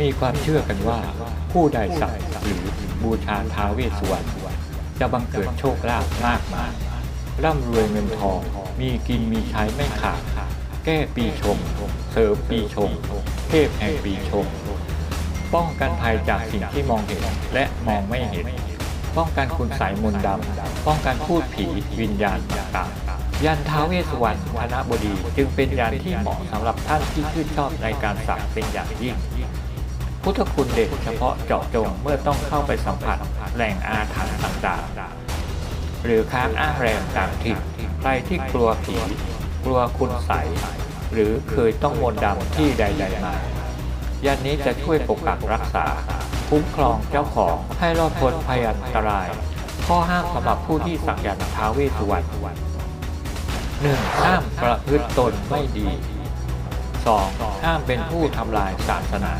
มีความเชื่อกันว่า ผู้ใดสักหรือบูชาท้าเวสสุวรรณจะบังเกิดโชคลาภมากมายร่ำรวยเงินทอง มีกินมีใช้ไม่ขาด แก้ปีชง เสริมปีชง เทพแห่งปีชง ป้องกันภัยจากสิ่งที่มองเห็นและมองไม่เห็น ป้องกันคุณสายมนต์ดำ ป้องกันพูดผีวิญญาณต่างๆ ยันท้าวเวสวรรณคณะบดีจึงเป็นยันที่เหมาะสำหรับท่านที่ชื่นชอบในการสักเป็นอย่างยิ่ง พุทธคุณเด่นเฉพาะเจาะจงเมื่อต้องเข้าไปสัมผัสแหล่งอาถรรพ์ต่างๆ หรือค้างอ้างแรมต่างถิ่นใครที่กลัวผี กลัวคุณใสหรือเคยต้องมนต์ดำที่ใดๆมายันนี้จะช่วยปกปักรักษา คุ้มครองเจ้าของให้รอดพ้นภัยอันตราย ข้อห้ามสำหรับผู้ที่สักยันต์ท้าวเวสวรรณหนึ่งห้ามประพฤติตนไม่ดี 2. ห้ามเป็นผู้ทำลายศาสนา